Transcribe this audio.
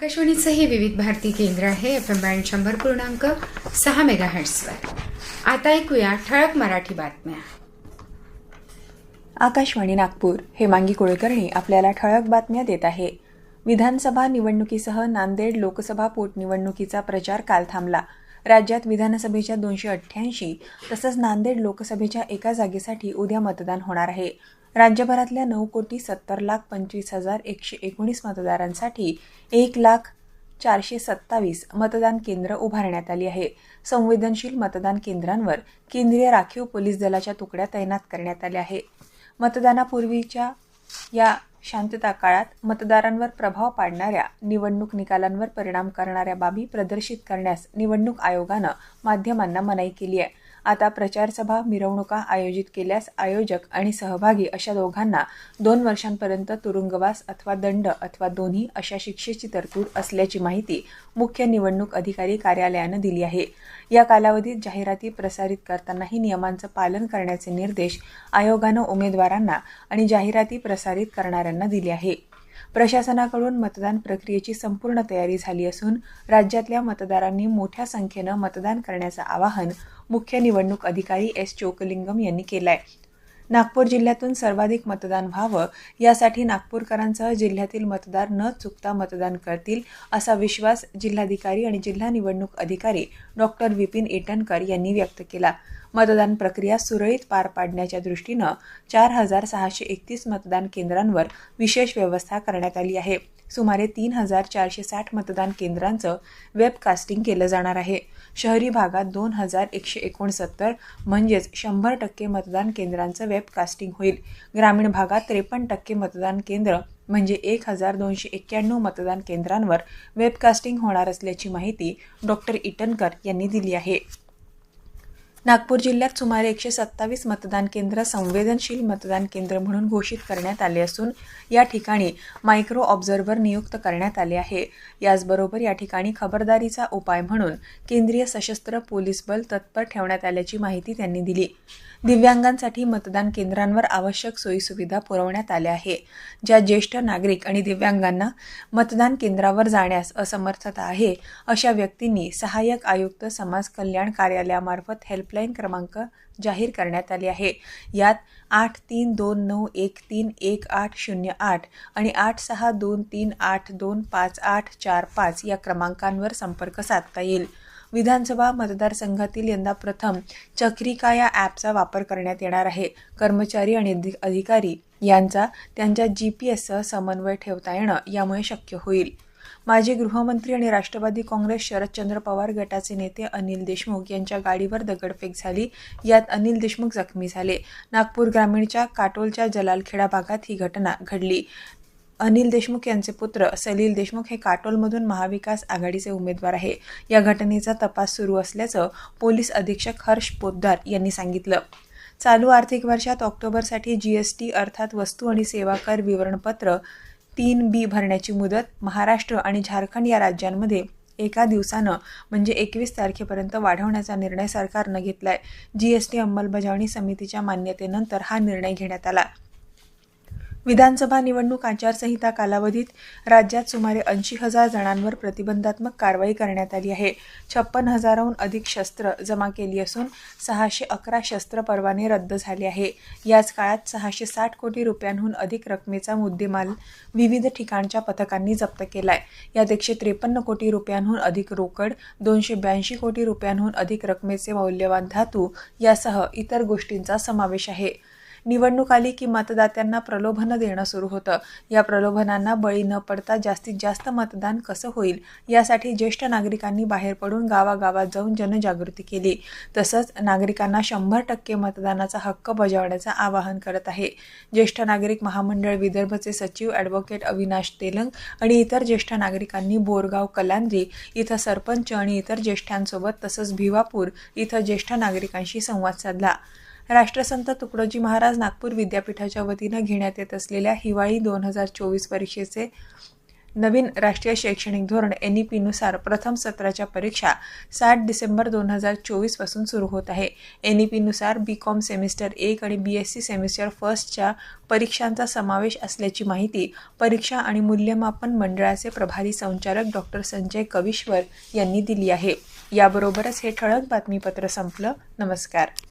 आकाशवाणीचं हे विविध भारती केंद्र आहे. एफ एम बँड शंभर पूर्णांक सहा मेगा हर्ट्सवर आता ऐकूया ठळक मराठी बातम्या. आकाशवाणी नागपूर हेमांगी कुळकर्णी आपल्याला ठळक बातम्या देत आहे. विधानसभा निवडणुकीसह नांदेड लोकसभा पोटनिवडणुकीचा प्रचार काल थांबला. राज्यात विधानसभेच्या दोनशे अठ्ठ्याऐंशी तसंच नांदेड लोकसभेच्या एका जागेसाठी उद्या मतदान होणार आहे. राज्यभरातल्या नऊ कोटी सत्तर लाख पंचवीस हजार एकशे एकोणीस मतदारांसाठी एक लाख चारशे सत्तावीस मतदान केंद्र उभारण्यात आली आहे. संवेदनशील मतदान केंद्रांवर केंद्रीय राखीव पोलीस दलाच्या तुकड्या तैनात करण्यात आल्या आहे मतदानापूर्वीच्या या शांतता काळात मतदारांवर प्रभाव पाडणाऱ्या निवडणूक निकालांवर परिणाम करणाऱ्या बाबी प्रदर्शित करण्यास निवडणूक आयोगानं माध्यमांना मनाई केली आहे. आता प्रचारसभा मिरवणुका आयोजित केल्यास आयोजक आणि सहभागी अशा दोघांना दोन वर्षांपर्यंत तुरुंगवास अथवा दंड अथवा दोन्ही अशा शिक्षेची तरतूद असल्याची माहिती मुख्य निवडणूक अधिकारी कार्यालयानं दिली आहे. या कालावधीत जाहिराती प्रसारित करतानाही नियमांचं पालन करण्याचे निर्देश आयोगानं उमेदवारांना आणि जाहिराती प्रसारित करणाऱ्यांना दिले आहे. प्रशासनाकडून मतदान प्रक्रियेची संपूर्ण तयारी झाली असून राज्यातल्या मतदारांनी मोठ्या संख्येनं मतदान करण्याचं आवाहन मुख्य निवडणूक अधिकारी एस चोकलिंगम यांनी केलं आहे नागपूर जिल्ह्यातून सर्वाधिक मतदान व्हावं यासाठी नागपूरकरांसह जिल्ह्यातील मतदार न चुकता मतदान करतील असा विश्वास जिल्हाधिकारी आणि जिल्हा निवडणूक अधिकारी डॉक्टर विपिन इटनकर यांनी व्यक्त केला. मतदान प्रक्रिया सुरळीत पार पाडण्याच्या दृष्टीनं चार हजार सहाशे एकतीस मतदान केंद्रांवर विशेष व्यवस्था करण्यात आली आहे. सुमारे तीन हजार चारशे साठ मतदान केंद्रांचं वेबकास्टिंग केलं जाणार आहे. शहरी भागात दोन हजार एकशे एकोणसत्तर म्हणजेच शंभर टक्के मतदान केंद्रांचं वेबकास्टिंग होईल. ग्रामीण भागात त्रेपन्न टक्के मतदान केंद्र म्हणजे एक हजार दोनशे एक्क्याण्णव मतदान केंद्रांवर वेबकास्टिंग होणार असल्याची माहिती डॉक्टर इटनकर यांनी दिली आहे. नागपूर जिल्ह्यात सुमारे एकशे सत्तावीस मतदान केंद्र संवेदनशील मतदान केंद्र म्हणून घोषित करण्यात आले असून या ठिकाणी मायक्रो ऑब्झर्व्हर नियुक्त करण्यात आले आहे. याचबरोबर या ठिकाणी खबरदारीचा उपाय म्हणून केंद्रीय सशस्त्र पोलीस बल तत्पर ठेवण्यात आल्याची माहिती त्यांनी दिली. दिव्यांगांसाठी मतदान केंद्रांवर आवश्यक सोयीसुविधा पुरवण्यात आल्या आहे. ज्या ज्येष्ठ नागरिक आणि दिव्यांगांना मतदान केंद्रावर जाण्यास असमर्थता आहे अशा व्यक्तींनी सहाय्यक आयुक्त समाज कल्याण कार्यालयामार्फत हेल्प हेल्पलाईन क्रमांक जाहीर करण्यात आले आहे. यात आठ तीन दोन नऊ एक तीन एक आठ शून्य आठ आणि आठ सहा दोन तीन आठ दोन पाच आठ चार पाच या क्रमांकांवर संपर्क साधता येईल. विधानसभा मतदारसंघातील यंदा प्रथम चक्रिका या ॲपचा वापर करण्यात येणार आहे. कर्मचारी आणि अधिकारी यांचा त्यांच्या जी पी एससह समन्वय ठेवता येणं यामुळे शक्य होईल. माजी गृहमंत्री आणि राष्ट्रवादी काँग्रेस शरदचंद्र पवार गटाचे नेते अनिल देशमुख यांच्या गाडीवर दगडफेक झाली. यात अनिल देशमुख जखमी झाले. नागपूर ग्रामीणच्या काटोलच्या जलालखेडा भागात ही घटना घडली. अनिल देशमुख यांचे पुत्र सलील देशमुख हे काटोलमधून महाविकास आघाडीचे उमेदवार आहे. या घटनेचा तपास सुरू असल्याचं पोलीस अधीक्षक हर्ष पोद्दार यांनी सांगितलं. चालू आर्थिक वर्षात ऑक्टोबरसाठी जीएसटी अर्थात वस्तू आणि सेवा कर विवरणपत्र तीन बी भरण्याची मुदत महाराष्ट्र आणि झारखंड या राज्यांमध्ये एका दिवसानं म्हणजे एकवीस तारखेपर्यंत वाढवण्याचा निर्णय सरकारनं घेतलाय. टी अंमलबजावणी समितीच्या मान्यतेनंतर हा निर्णय घेण्यात आला. विधानसभा निवडणूक आचारसंहिता कालावधीत राज्यात सुमारे ऐंशी हजार जणांवर प्रतिबंधात्मक कारवाई करण्यात आली आहे. छप्पन हजाराहून अधिक शस्त्र जमा केली असून सहाशे अकरा शस्त्र परवाने रद्द झाले आहे. याच काळात सहाशे साठ कोटी रुपयांहून अधिक रकमेचा मुद्देमाल विविध ठिकाणच्या पथकांनी जप्त केलाय. यात एकशे त्रेपन्न कोटी रुपयांहून अधिक रोकड दोनशे ब्याऐंशी कोटी रुपयांहून अधिक रकमेचे मौल्यवान धातू यासह इतर गोष्टींचा समावेश आहे. निवडणूक आली की मतदात्यांना प्रलोभनं देणं सुरू होतं. या प्रलोभनांना बळी न पडता जास्तीत जास्त मतदान कसं होईल? यासाठी ज्येष्ठ नागरिकांनी बाहेर पडून गावागावात जाऊन जनजागृती केली. तसंच नागरिकांना शंभर टक्के मतदानाचा हक्क बजावण्याचं आवाहन करत आहे. ज्येष्ठ नागरिक महामंडळ विदर्भचे सचिव ॲडव्होकेट अविनाश तेलंग आणि इतर ज्येष्ठ नागरिकांनी बोरगाव कलांद्री इथं सरपंच आणि इतर ज्येष्ठांसोबत तसंच भिवापूर इथं ज्येष्ठ नागरिकांशी संवाद साधला. राष्ट्रसंत तुकडोजी महाराज नागपूर विद्यापीठाच्या वतीनं घेण्यात येत असलेल्या हिवाळी दोन हजार चोवीस परीक्षेचे नवीन राष्ट्रीय शैक्षणिक धोरण एन ई पीनुसार प्रथम सत्राच्या परीक्षा सात डिसेंबर दोन हजार चोवीसपासून सुरू होत आहे. एन ई पीनुसार बी कॉम सेमिस्टर एक आणि बी एस सी सेमिस्टर फर्स्टच्या परीक्षांचा समावेश असल्याची माहिती परीक्षा आणि मूल्यमापन मंडळाचे प्रभारी संचालक डॉक्टर संजय कविश्वर यांनी दिली आहे. याबरोबरच हे ठळक बातमीपत्र संपलं. नमस्कार.